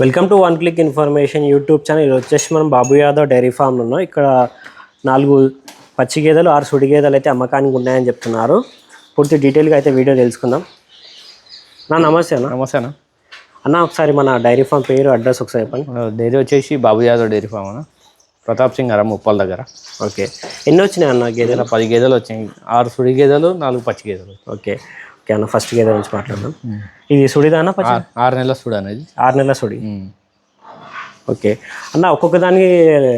Welcome to one click information YouTube channel ఇది వచ్చేసి మనం బాబు యాదవ్ డైరీ ఫామ్లో ఉన్నాం. ఇక్కడ నాలుగు పచ్చి గేదెలు ఆరు సుడి గేదెలు అయితే అమ్మకానికి ఉన్నాయని చెప్తున్నారు. పూర్తి డీటెయిల్గా అయితే వీడియో తెలుసుకుందాం. నా నమస్తే అన్న. నమస్తే అన్న. అన్న ఒకసారి మన డైరీ ఫామ్ పేరు అడ్రస్ ఒకసారి చెప్పండి. డైరీ వచ్చేసి బాబు యాదవ్ డైరీ ఫామ్ అన్న. ప్రతాప్ సింగ్ అరం ఉప్పల్ దగ్గర. ఓకే. ఎన్ని వచ్చినాయి అన్న గేదెలు? పది గేదెలు వచ్చాయి. ఆరు సుడి గేదెలు నాలుగు పచ్చి గేదెలు. ఓకే. అన్న ఫస్ట్ గేదె నుంచి మాట్లాడదాం. ఇది సుడిదానా పచ్చి ఆరు- నెలల సుడి అనేది ఆరు నెలల సుడి. ఓకే. అన్న ఒక్కొక్క దానికి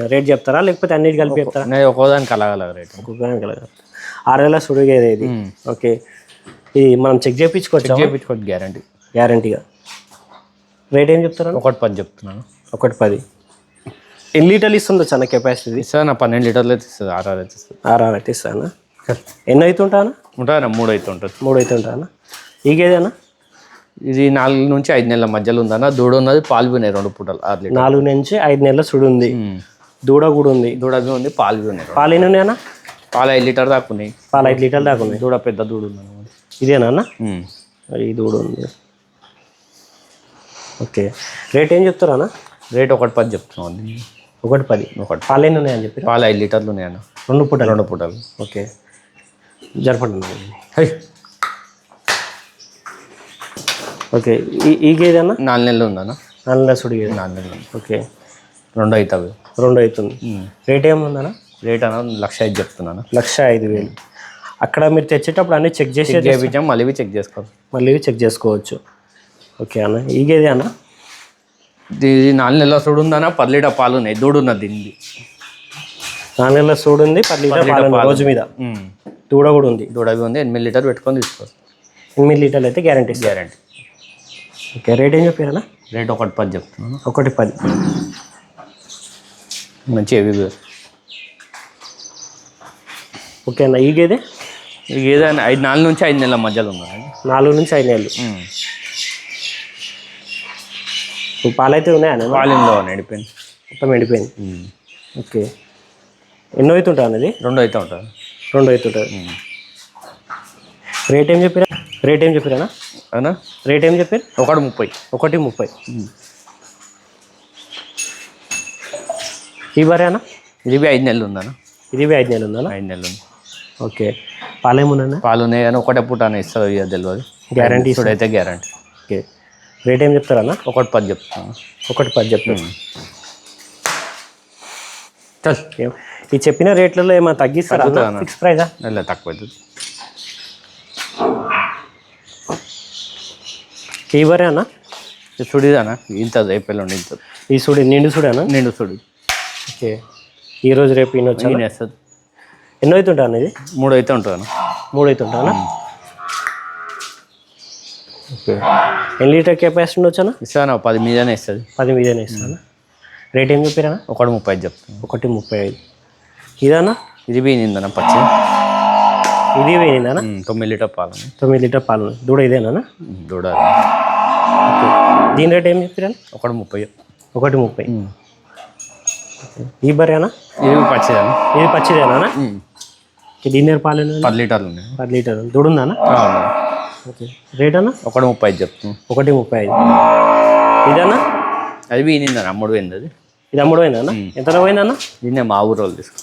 రేట్ చెప్తారా? లేకపోతే అన్నిటి కలిపి చెప్తారా? ఒక్కోదానికి అలాగ రేట్ ఒక్కొక్క దానికి అలాగా ఆరు నెలల సుడి గేదె ఇది. ఓకే. ఇది మనం చెక్ చేయించుకోవచ్చా? చేయించుకోండి గ్యారంటీ గ్యారంటీగా రేట్ ఏం చెప్తారా ఒకటి పది చెప్తున్నాను ఒకటి పది. ఎన్ని లీటర్లు ఇస్తుందో చాలా కెపాసిటీ ఇస్తా నా పన్నెండు లీటర్లు అయితే ఇస్తుంది ఆరు ఆరు అయితే ఇస్తుంది. ఆరు ఆరు అయితే ఇస్తానా? ఎన్ని అవుతుంటానా ఉంటుందా మూడు అయితే ఉంటుంది మూడు అయితే ఉంటానా ఈ గేదేనా ఇది నాలుగు నుంచి ఐదు నెలల మధ్యలో ఉందన్న దూడ ఉన్నది పాలు పోయినాయి రెండు పూటలు ఆరు లీటర్ నాలుగు నుంచి ఐదు నెలల సుడి ఉంది దూడ కూడా ఉంది. దూడ ఉంది పాలు ఉన్నాయి. పాలు ఎన్ని ఉన్నాయన్నా? పాలు ఐదు లీటర్ దాకా ఉన్నాయి. పాలు ఐదు లీటర్లు దాకా ఉన్నాయి. దూడ పెద్ద దూడ ఉంది. ఇదేనా అన్న? ఈ దూడ ఉంది. ఓకే. రేట్ ఏం చెప్తారా రేట్ ఒకటి పది చెప్తున్నాం దీన్ని. ఒకటి పది. ఒకటి. పాలు ఎన్ని ఉన్నాయని చెప్పి పాలు ఐదు లీటర్లు ఉన్నాయన్న. రెండు పూటలు. రెండు పూటలు. ఓకే. జరపండి. హై. ఓకే ఈ ఈ గేదె అన్న? నాలుగు నెలలు ఉందన్న. నల్ల సుడి గేదె. నాలుగు నెలలు. ఓకే. రెండు అవుతావి. రెండు అవుతుంది. రేట్ ఏముందన్న? రేట్ అన్న లక్ష ఐదు చెప్తున్నాను. లక్ష ఐదు వేలు. అక్కడ మీరు తెచ్చేటప్పుడు అన్నీ చెక్ చేసి చేయించాం మళ్ళీ చెక్ చేసుకోవాలి. మళ్ళీ చెక్ చేసుకోవచ్చు. ఓకే అన్న ఈ గేదె అన్న? ఇది నాలుగు నెలల చూడు ఉందన్న పది లీటర్ పాలు ఉన్నాయి. దూడు ఉన్నది దీనికి నాలుగు నెలల సూడు ఉంది పది లీటర్ పాలు రోజు మీద. దూడ కూడా ఉంది. దూడ ఉంది. ఎనిమిది లీటర్ పెట్టుకొని తీసుకోవాలి ఎనిమిది లీటర్లు అయితే గ్యారంటీ గ్యారంటీ ఓకే రేట్ ఏం చెప్పారన్నా? రేట్ ఒకటి పది చెప్తున్నాను. ఒకటి పది. మంచి బేర్ ఓకే అన్న ఈ గేదె? ఇది ఏదైనా ఐదు నాలుగు నుంచి ఐదు నెలల మధ్యలో ఉందండి నాలుగు నుంచి ఐదు నెలలు. పాలు అయితే ఉన్నాయా అన్న? పాలింలో నడిపోయింది మొత్తం ఎండిపోయింది. ఓకే ఎన్నో అవుతుంటా అన్నది రెండు అయితే ఉంటుంది. రెండు అవుతుంటుంది. రేట్ ఏం చెప్పారా? రేట్ ఏం చెప్పారా అవునా రేట్ ఏం చెప్పారు? ఒకటి ముప్పై. ఒకటి ముప్పై. ఈ బరే అన్న? ఇది బి ఐదు నెలలు ఉందన్న. ఇది బి ఐదు నెలలు ఉందా ఐదు నెలలు ఉంది. ఓకే. పాలేమున్నా పాలు ఉన్నాయి? కానీ ఒకటే పూట అని ఇస్తుంది ఇక తెలియదు గ్యారంటీ ఇప్పుడు అయితే గ్యారంటీ ఓకే. రేట్ ఏం చెప్తారన్న ఒకటి పది చెప్తున్నాను ఒకటి పది చెప్తాను ఏం- ఈ చెప్పిన రేట్లలో ఏమైనా తగ్గిస్తారా? అన్న? ఫిక్స్ ప్రైజా తక్కువ అవుతుంది ఈ అన్న? ఇది సుడిదానా ఇంత అయిపోయి ఇంత ఈ సుడి నిండు సుడేనా నిండు సుడి. ఓకే. ఈ రోజు రేపు ఈయన వచ్చా వేస్తుంది ఎన్నో అవుతుంటా అన్న ఇది? మూడు అయితే ఉంటుంది మూడు అవుతుంటానా ఓకే. ఎన్ని లీటర్ కెపాసిటీ ఉండొచ్చానా ఇస్తాను పది మీదనే ఇస్తుంది. పది మీదనే ఇస్తానా రేట్ ఏం చెప్పారా ఒకటి ముప్పై ఐదు చెప్తాను ఒకటి ముప్పై ఐదు. ఇదానా? ఇది నిందన పచ్చి? ఇది వేయిందానా ఉమ్, తొమ్మిది లీటర్ పాలు. తొమ్మిది లీటర్ పాలు. దూడ ఇదేనా దూడ దీని రేట్ ఏం చెప్పారా ఒకటి ముప్పై. ఒకటి ముప్పై. ఈ బరేనా ఇది పచ్చిదాన్ని? ఇది పచ్చిదేనా దీని దగ్గర పాలు? పది లీటర్లు ఉన్నాయి. పది లీటర్ దూడ ఉందానా? ఉన్నాయి. ఓకే. రేట్ అన్నా ఒకటి ముప్పై ఐదు చెప్తాను ఒకటి ముప్పై ఐదు. ఇదన్నా అది నిందని అమ్ముడు పోయింది అది. ఇది అమ్ముడు పోయిందన్నా ఎంత పోయిందన్నా? దీన్నే మా ఊరు వాళ్ళు తీసుకు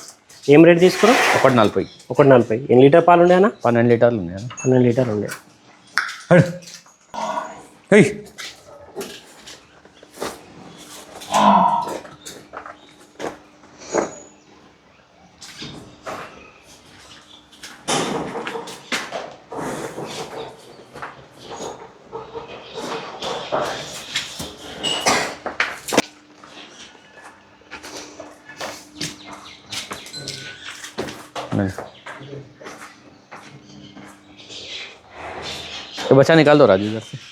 ఏం రేట్ తీసుకురా ఒకటి నలభై. ఒకటి నలభై. ఎన్ని లీటర్ పాలు ఉన్నాయన్నా పన్నెండు లీటర్లు ఉన్నాయి పన్నెండు లీటర్ ఉండే. बच्चा निकाल दो राजू इधर से।